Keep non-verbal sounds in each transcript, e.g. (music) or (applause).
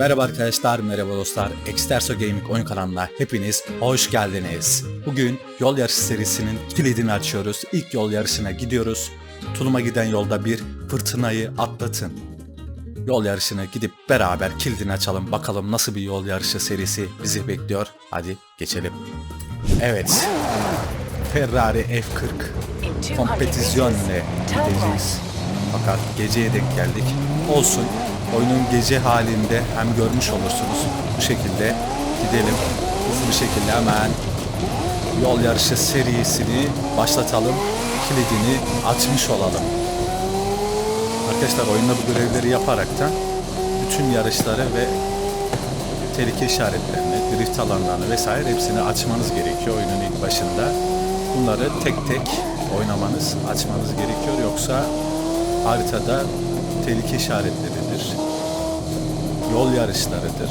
Merhaba arkadaşlar, merhaba dostlar. Exterso Gaming oyun kanalına hepiniz hoş geldiniz. Bugün yol yarışı serisinin kilidini açıyoruz. İlk yol yarışına gidiyoruz. Tulum'a giden yolda bir fırtınayı atlatın. Yol yarışına gidip beraber kilidini açalım. Bakalım nasıl bir yol yarışı serisi bizi bekliyor. Hadi geçelim. Evet. Ferrari F40 kompetisyonle gideceğiz. Fakat geceye denk geldik. Olsun. Oyunun gece halinde hem görmüş olursunuz. Bu şekilde gidelim. Hızlı bir şekilde hemen yol yarışı serisini başlatalım. Kilidini açmış olalım. Arkadaşlar oyunda bu görevleri yaparaktan bütün yarışları ve tehlike işaretlerini, drift alanlarını vesaire hepsini açmanız gerekiyor oyunun ilk başında. Bunları tek tek oynamanız, açmanız gerekiyor. Yoksa haritada tehlike işaretleridir, yol yarışlarıdır,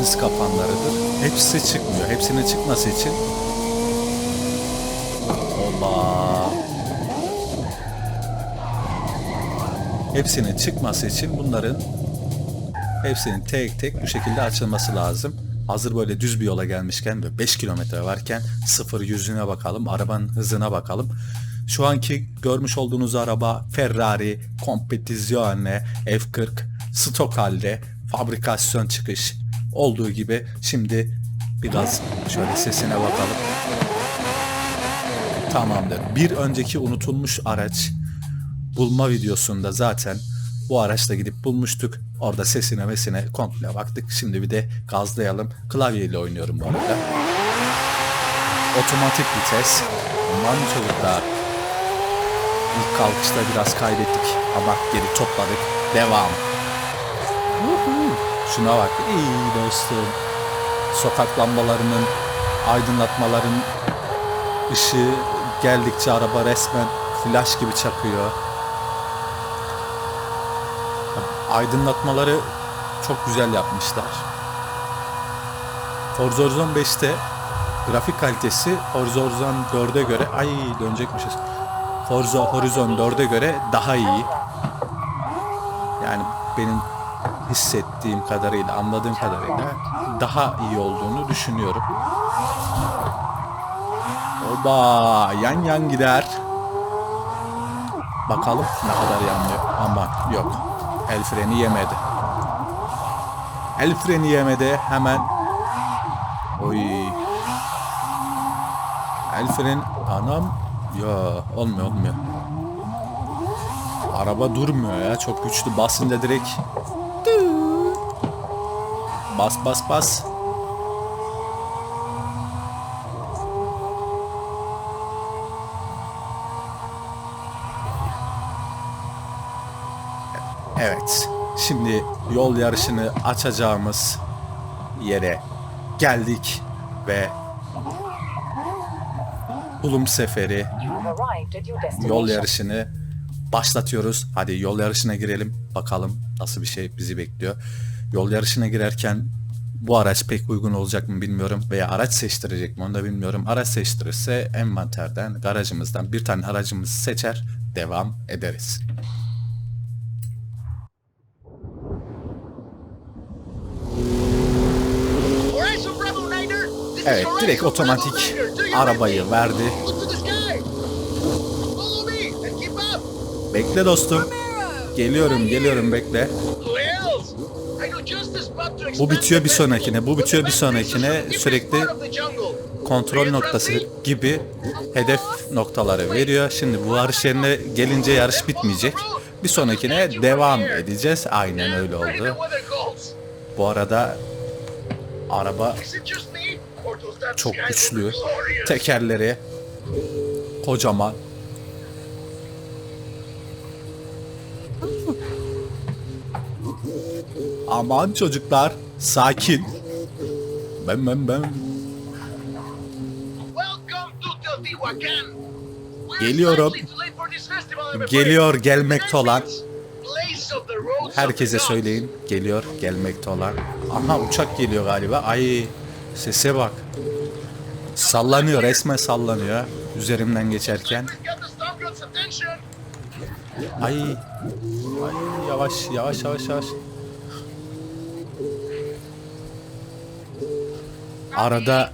hız kapanlarıdır. Hepsi çıkmıyor. Hepsinin çıkması için Allah hepsinin çıkması için bunların hepsinin tek tek bu şekilde açılması lazım. Hazır böyle düz bir yola gelmişken ve 5 kilometre varken sıfır yüzüne bakalım, arabanın hızına bakalım. Şu anki görmüş olduğunuz araba Ferrari Competizione F40 stok halde fabrikasyon çıkış olduğu gibi şimdi biraz şöyle sesine bakalım. Tamamdır. Bir önceki unutulmuş araç bulma videosunda zaten bu araçla gidip bulmuştuk. Orada sesine mesine komple baktık. Şimdi bir de gazlayalım. Klavyeyle oynuyorum bu arada. Otomatik vites. Aman çocuklar. İlk kalkışta biraz kaybettik ama geri topladık. Devam. Şuna bak. İyi dostum. Sokak lambalarının aydınlatmaların ışığı geldikçe araba resmen flash gibi çakıyor. Aydınlatmaları çok güzel yapmışlar. Forza Horizon 5'te grafik kalitesi Forza Horizon 4'e göre ay dönecekmişiz. Forza Horizon 4'e göre daha iyi. Yani benim hissettiğim kadarıyla, anladığım kadarıyla daha iyi olduğunu düşünüyorum. Oba yan yan gider. Bakalım ne kadar yanlıyor. Ama yok. El freni yemedi. El freni yemedi. Hemen Oy. El fren anam ya olmuyor olmuyor. Araba durmuyor ya çok güçlü basınca direkt bas bas bas. Evet. Şimdi yol yarışını açacağımız yere geldik ve Ulum Seferi yol yarışını başlatıyoruz. Hadi yol yarışına girelim. Bakalım nasıl bir şey bizi bekliyor. Yol yarışına girerken bu araç pek uygun olacak mı bilmiyorum veya araç seçtirecek mi onu da bilmiyorum. Araç seçtirirse envanterden, garajımızdan bir tane aracımızı seçer, devam ederiz. Evet, direkt otomatik arabayı verdi. Bekle dostum. Geliyorum, geliyorum bekle. Bu bitiyor bir sonrakine, bu bitiyor bir sonrakine sürekli kontrol noktası gibi hedef noktaları veriyor. Şimdi bu yarış yerine gelince yarış bitmeyecek. Bir sonrakine devam edeceğiz. Aynen öyle oldu. Bu arada araba çok güçlü. Tekerleri kocaman. Aman çocuklar sakin. Ben ben ben. Geliyorum. Geliyor gelmekte olan. Herkese söyleyin. Geliyor gelmekte olan. Aha uçak geliyor galiba. Ay sese bak. Sallanıyor, resmen sallanıyor üzerimden geçerken. Ay, ay yavaş yavaş yavaş yavaş. Arada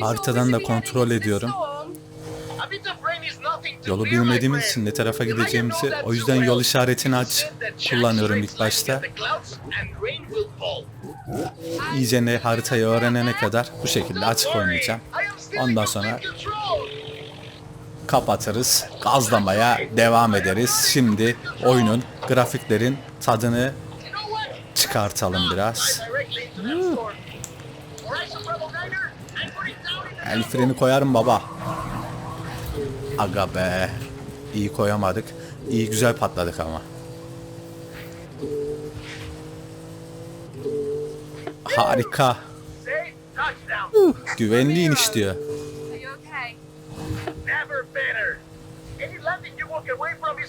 haritadan da kontrol ediyorum. Yolu bilmediğimiz için ne tarafa gideceğimizi o yüzden yol işaretini aç kullanıyorum ilk başta. İyice ne haritayı öğrenene kadar bu şekilde açık oynayacağım. Ondan sonra kapatırız. Gazlamaya devam ederiz. Şimdi oyunun grafiklerin tadını çıkartalım biraz. El freni koyarım baba. Aga be. İyi koyamadık. İyi güzel patladık ama. Harika. Güvenli iniş diyor.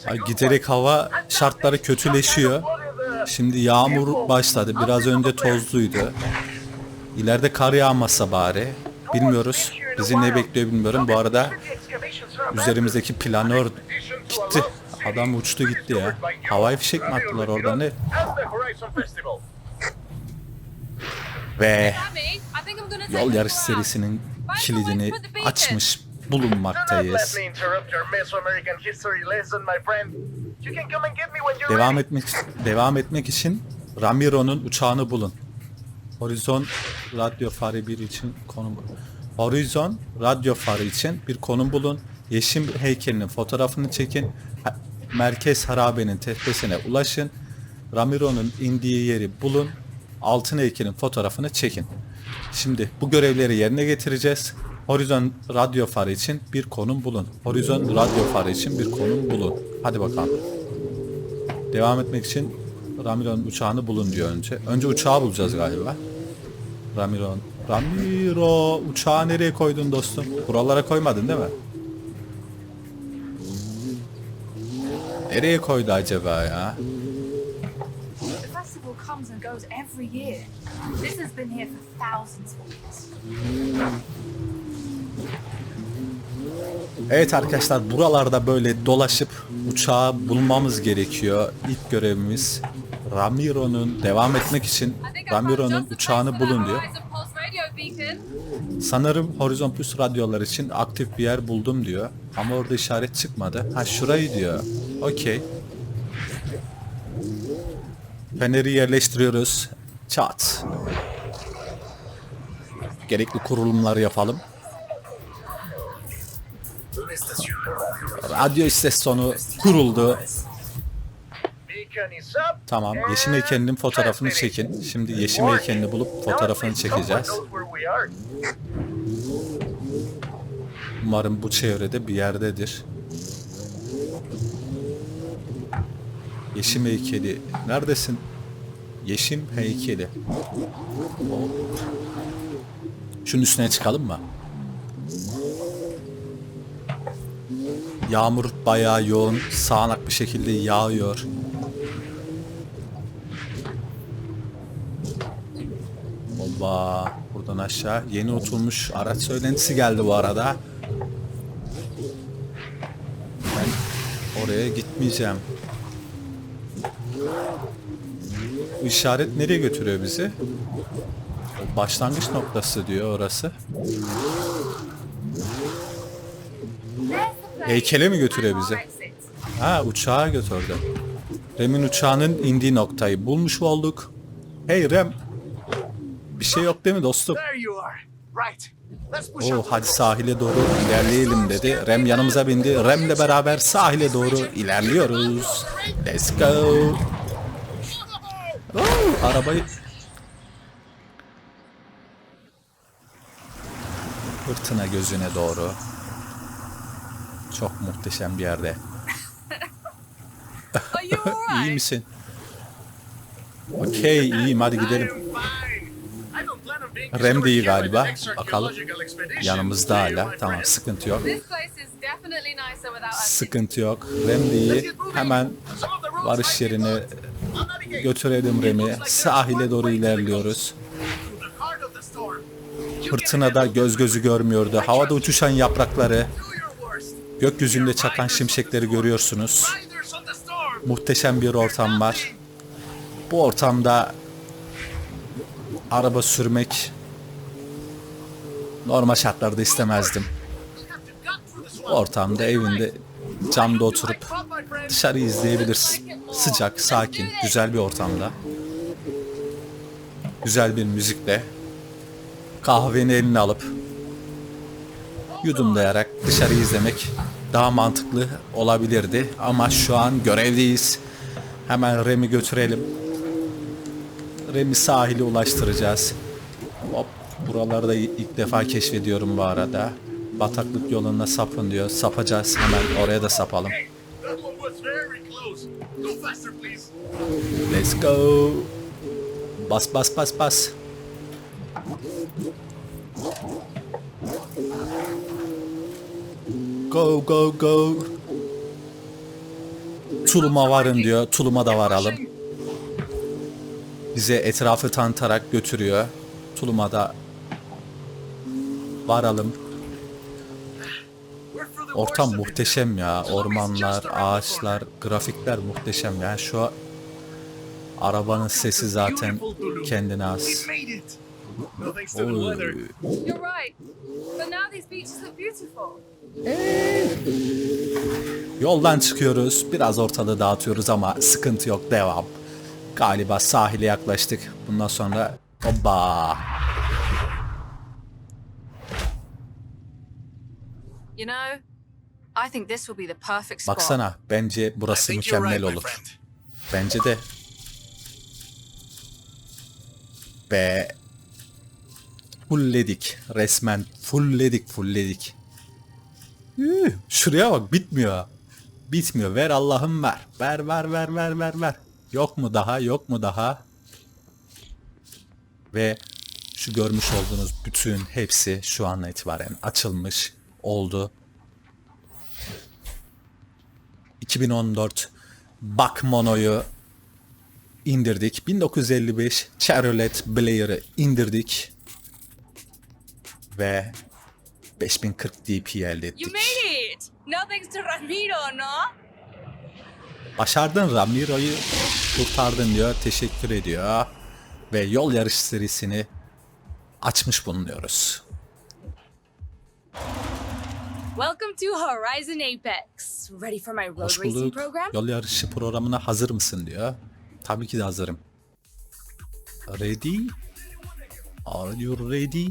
Ay, giderek hava şartları kötüleşiyor. Şimdi yağmur başladı. Biraz önce tozluydu. İleride kar yağmasa bari. Bilmiyoruz. Bizi ne bekliyor bilmiyorum. Bu arada üzerimizdeki planör gitti. Adam uçtu gitti ya. Havai fişek mi attılar orada ne? Ve yol yarış serisinin kilidini açmış bulunmaktayız. Devam etmek devam etmek için Ramiro'nun uçağını bulun. Horizon radyo farı bir için konum Horizon radyo farı için bir konum bulun. Yeşim heykelinin fotoğrafını çekin. Merkez harabenin tepesine ulaşın. Ramiro'nun indiği yeri bulun. Altın heykelin fotoğrafını çekin. Şimdi bu görevleri yerine getireceğiz. Horizon radyo farı için bir konum bulun. Horizon radyo farı için bir konum bulun. Hadi bakalım. Devam etmek için Ramiro'nun uçağını bulun diyor önce. Önce uçağı bulacağız galiba. Ramiro. Ramiro uçağı nereye koydun dostum? Buralara koymadın değil mi? Nereye koydu acaba ya? Comes and goes every year. This has been here for thousands of years. Evet arkadaşlar buralarda böyle dolaşıp uçağı bulmamız gerekiyor. İlk görevimiz Ramiro'nun devam etmek için Ramiro'nun uçağını bulun diyor. Sanırım Horizon Plus radyolar için aktif bir yer buldum diyor. Ama orada işaret çıkmadı. Ha şurayı diyor. Okey. Feneri yerleştiriyoruz. Çat. Gerekli kurulumları yapalım. Radyo istasyonu kuruldu. Tamam. Yeşim heykelinin fotoğrafını çekin. Şimdi yeşim heykelini bulup fotoğrafını çekeceğiz. Umarım bu çevrede bir yerdedir. Yeşim heykeli. Neredesin? Yeşim heykeli. Şunun üstüne çıkalım mı? Yağmur bayağı yoğun, sağanak bir şekilde yağıyor. Oba, buradan aşağı yeni oturmuş araç söylentisi geldi bu arada. Ben oraya gitmeyeceğim. İşaret nereye götürüyor bizi? O başlangıç noktası diyor orası. Heykele mi götürüyor bizi? Ha uçağa götürdü. Rem'in uçağının indiği noktayı bulmuş olduk. Hey Rem. Bir şey yok değil mi dostum? Out. hadi sahile doğru ilerleyelim dedi. Rem yanımıza bindi. Rem'le beraber sahile doğru ilerliyoruz. Let's go. Arabayı... Fırtına gözüne doğru. Çok muhteşem bir yerde. (laughs) İyi misin? Okey iyiyim hadi gidelim. Rem de iyi discovered here by galiba. Bakalım. Yanımızda hala. Tamam sıkıntı yok. Sıkıntı yok. Rem de iyi. Hemen varış yerine götürelim Rem'i. Sahile doğru ilerliyoruz. Fırtınada göz gözü görmüyordu. Havada uçuşan yaprakları, gökyüzünde çakan şimşekleri görüyorsunuz. Muhteşem bir ortam var. Bu ortamda araba sürmek Normal şartlarda istemezdim. Ortamda evinde camda oturup dışarı izleyebiliriz. Sıcak, sakin, güzel bir ortamda. Güzel bir müzikle kahveni eline alıp yudumlayarak dışarı izlemek daha mantıklı olabilirdi. Ama şu an görevdeyiz. Hemen Rem'i götürelim. Rem'i sahile ulaştıracağız. Hop buraları da ilk defa keşfediyorum bu arada. Bataklık yoluna sapın diyor. Sapacağız hemen oraya da sapalım. Let's go. Bas bas bas bas. Go go go. Tulum'a varın diyor. Tulum'a da varalım. Bize etrafı tanıtarak götürüyor. Tulum'a da varalım. Ortam muhteşem ya. Ormanlar, ağaçlar, grafikler muhteşem. Yani şu arabanın sesi zaten kendine az. Yoldan çıkıyoruz. Biraz ortalığı dağıtıyoruz ama sıkıntı yok. Devam. Galiba sahile yaklaştık. Bundan sonra hoppa. You know, I think this will be the perfect spot. Baksana. Bence I burası think you're mükemmel olur. Bence de. Ve fullledik. Resmen fullledik fullledik. Üh, Şuraya bak bitmiyor. Bitmiyor. Ver Allah'ım ver. Ver ver ver ver ver ver. Yok mu daha? Yok mu daha? Ve şu görmüş olduğunuz bütün hepsi şu an itibaren açılmış oldu. 2014 Buck Mono'yu indirdik. 1955 Chevrolet Blair'ı indirdik. Ve 5040 DP elde ettik. You made it! No thanks to Ramiro, no? Başardın Ramiro'yu kurtardın diyor. Teşekkür ediyor. Ve yol yarış serisini açmış bulunuyoruz. Welcome to Horizon Apex. Ready for my road Hoş racing bulduk. program? Yol yarışı programına hazır mısın diyor. Tabii ki de hazırım. Ready? Are you ready?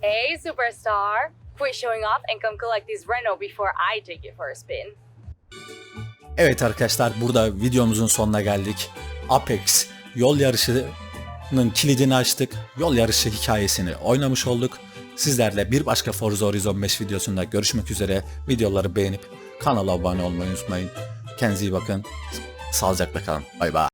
Hey, superstar. Quit showing off and come collect this Renault before I take it for a spin. Evet arkadaşlar burada videomuzun sonuna geldik. Apex yol yarışının kilidini açtık. Yol yarışı hikayesini oynamış olduk. Sizlerle bir başka Forza Horizon 5 videosunda görüşmek üzere. Videoları beğenip kanala abone olmayı unutmayın. Kendinize iyi bakın. Sağlıcakla kalın. Bay bay.